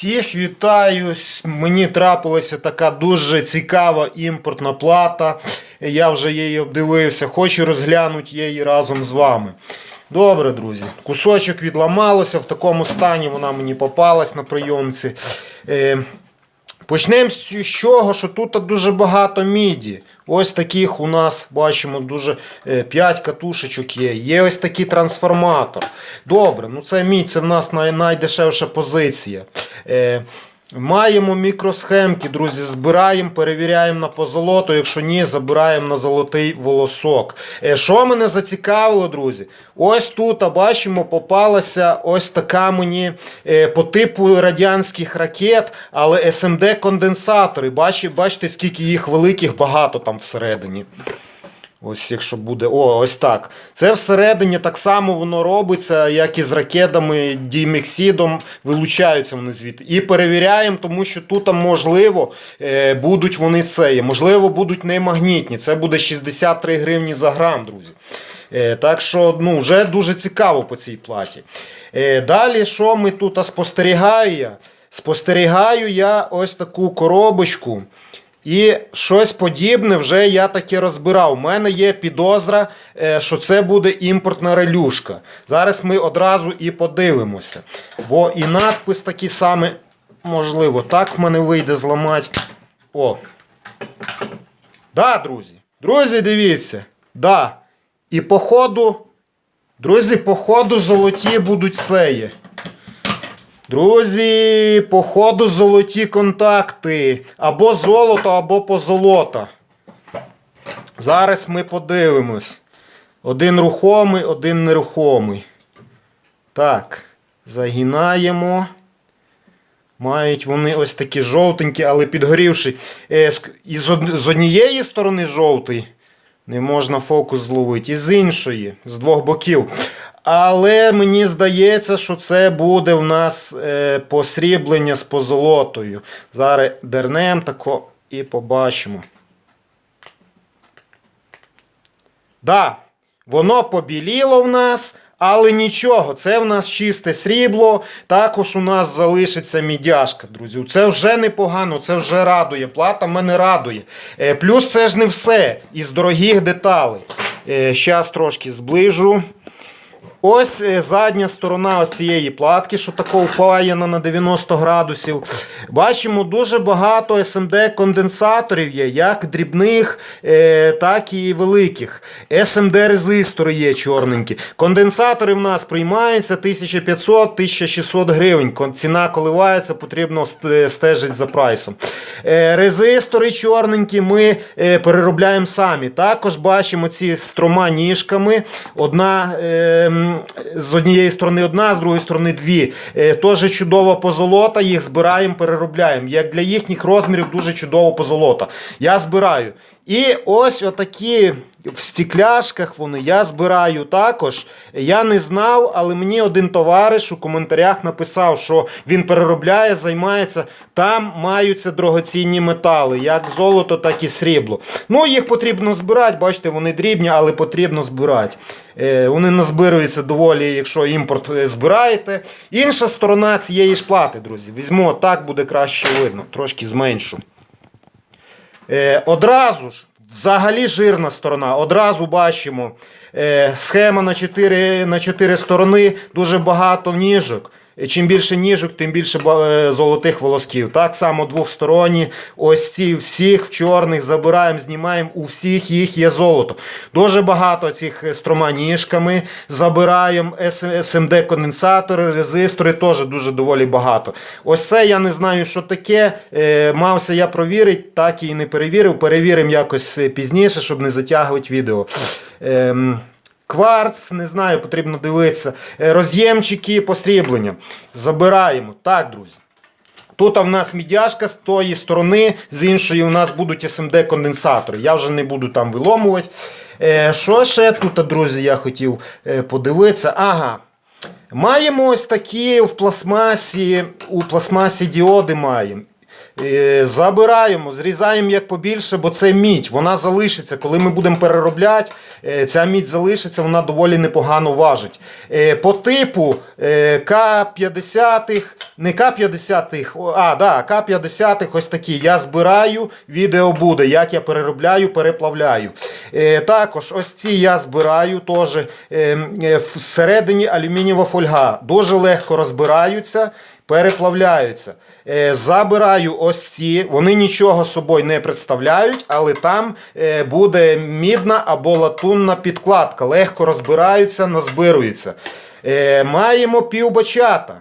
Всіх вітаю. Мені трапилася така дуже цікава імпортна плата. Я вже її обдивився, хочу розглянути її разом з вами. Добре, друзі. Кусочок відламалося, в такому стані вона мені попалась на прийомці. Е, Почнемо з чого, що тут дуже багато міді. Ось таких у нас бачимо дуже 5 катушечок є. Є ось такий трансформатор. Добре, ну це мідь, це в нас най- найдешевша позиція. Маємо мікросхемки, друзі, збираємо, перевіряємо на позолоту. Якщо ні, забираємо на золотий волосок. Е, Що мене зацікавило, друзі? Ось тут, бачимо, попалася ось така мені е, по типу радянських ракет, але СМД-конденсатори. Бачите, бачите, скільки їх великих, багато там всередині. Ось якщо буде. О, ось так. Це всередині так само воно робиться, як і з ракетами дімексідом, вилучаються вони звідти. І перевіряємо, тому що тут можливо е, будуть вони це. Можливо, будуть не магнітні. Це буде 63 гривні за грам, друзі. Е, так що ну, вже дуже цікаво по цій платі. Е, далі, що ми тут спостерігаю? Спостерігаю я ось таку коробочку. І щось подібне вже я таке розбирав. У мене є підозра, е, що це буде імпортна релюшка. Зараз ми одразу і подивимося. Бо і надпис такий самий, можливо, так в мене вийде зламати. О. Да, друзі. Друзі, дивіться. Да. І походу, друзі, походу золоті будуть сеї. Друзі, походу золоті контакти. Або золото, або позолота. Зараз ми подивимось. Один рухомий, один нерухомий. Так, загинаємо. Мають вони ось такі жовтенькі, але підгорівші. Е, І з однієї сторони жовтий. Не можна фокус зловити. І з іншої, з двох боків. Але мені здається, що це буде в нас е, посріблення з позолотою. Зараз дернем тако і побачимо. Да, воно побіліло в нас, але нічого, це в нас чисте срібло. Також у нас залишиться мідяшка, друзі. Це вже непогано, це вже радує. Плата мене радує. Е, Плюс це ж не все із дорогих деталей. Зараз трошки зближу. Ось е, задня сторона ось цієї платки, що тако впаяна на 90 градусів. Бачимо, дуже багато SMD-конденсаторів є, як дрібних, е, так і великих. SMD-резистори є чорненькі. Конденсатори в нас приймаються 1500-1600 гривень. Ціна коливається, потрібно стежити за прайсом. Е, Резистори чорненькі ми переробляємо самі. Також бачимо ці з трьома ніжками. Одна е, м, з однієї сторони одна, з другої сторони дві. Е, Теж чудова позолота, їх збираємо, переробляємо. Як для їхніх розмірів дуже чудово позолота. Я збираю. І ось отакі в стекляшках вони я збираю також. Я не знав, але мені один товариш у коментарях написав, що він переробляє, займається. Там маються дорогоцінні метали, як золото, так і срібло. Ну, їх потрібно збирати, бачите, вони дрібні, але потрібно збирати. Е, Вони назбируються доволі, якщо імпорт е, збираєте. Інша сторона цієї ж плати, друзі. Візьму, так буде краще видно, трошки зменшу. Е, одразу ж, взагалі жирна сторона, одразу бачимо е, схема на 4, на 4 сторони, дуже багато ніжок. Е, Чим більше ніжок, тим більше е, золотих волосків. Так само двохсторонні. Ось ці всіх в чорних забираємо, знімаємо. У всіх їх є золото. Дуже багато цих е, з трьома ніжками. Забираємо SMD конденсатори, резистори теж дуже доволі багато. Ось це я не знаю, що таке. Е, Мався я провірити, так і не перевірив. Перевіримо якось е, пізніше, щоб не затягувати відео. Ем, Кварц, не знаю, потрібно дивитися. Е, Роз'ємчики посріблення. Забираємо. Так, друзі. Тут в нас мідяшка з тої сторони, з іншої у нас будуть SMD-конденсатори. Я вже не буду там виломувати. Е, Що ще тут, друзі, я хотів е, подивитися? Ага. Маємо ось такі в пластмасі, у пластмасі діоди маємо. Забираємо, зрізаємо як побільше, бо це мідь. Вона залишиться. Коли ми будемо переробляти, ця мідь залишиться, вона доволі непогано важить. Е, По типу е, К-50, не К-50, а, да, К-50 ось такі. Я збираю, відео буде, як я переробляю, переплавляю. Е, Також ось ці я збираю теж е, е, всередині алюмінієва фольга. Дуже легко розбираються, переплавляються. Е, Забираю ось ці, вони нічого собою не представляють, але там е, буде мідна або латунна підкладка. Легко розбираються, назбируються. Е, Маємо півбачата.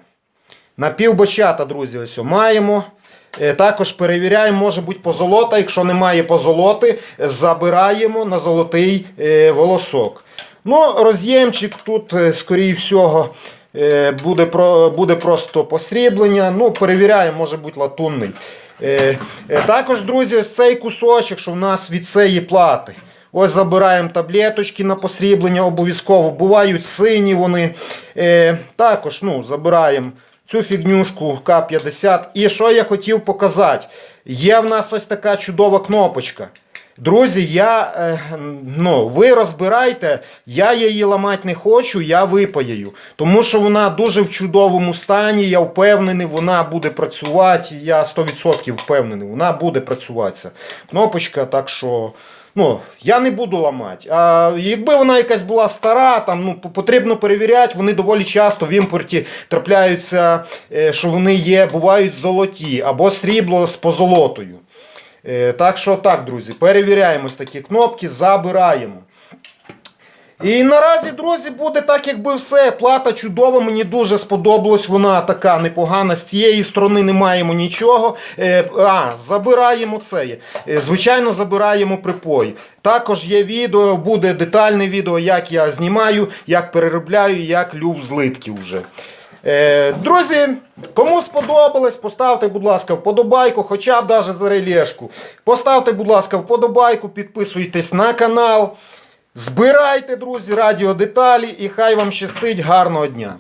На півбачата, друзі, ось маємо. Е, Також перевіряємо, може бути позолота. Якщо немає позолоти, забираємо на золотий е, волосок. Ну, роз'ємчик тут, е, скоріше всього, буде, буде просто посріблення. Ну, перевіряємо, може бути латунний. Також, друзі, ось цей кусочок, що в нас від цієї плати. Ось забираємо таблеточки на посріблення обов'язково. Бувають сині вони. Е, також ну, забираємо цю фігнюшку К50. І що я хотів показати? Є в нас ось така чудова кнопочка. Друзі, я, е, ну, ви розбирайте, я її ламати не хочу, я випаяю. Тому що вона дуже в чудовому стані, я впевнений, вона буде працювати. Я 100% впевнений, вона буде працювати. ця Кнопочка, так що. Ну, я не буду ламати. А якби вона якась була стара, там ну потрібно перевіряти, вони доволі часто в імпорті трапляються, е, що вони є, бувають золоті або срібло з позолотою. Е, Так що так, друзі, перевіряємо такі кнопки, забираємо. І наразі, друзі, буде так, якби все. Плата чудова, мені дуже сподобалась. Вона така непогана. З цієї сторони не маємо нічого. Е, а, забираємо це. Е, звичайно, забираємо припой. Також є відео, буде детальне відео, як я знімаю, як переробляю, як люв злитків вже. Е, друзі, кому сподобалось, поставте, будь ласка, вподобайку, хоча б навіть за релешку. Поставте, будь ласка, вподобайку, підписуйтесь на канал. Збирайте, друзі, радіодеталі і хай вам щастить гарного дня.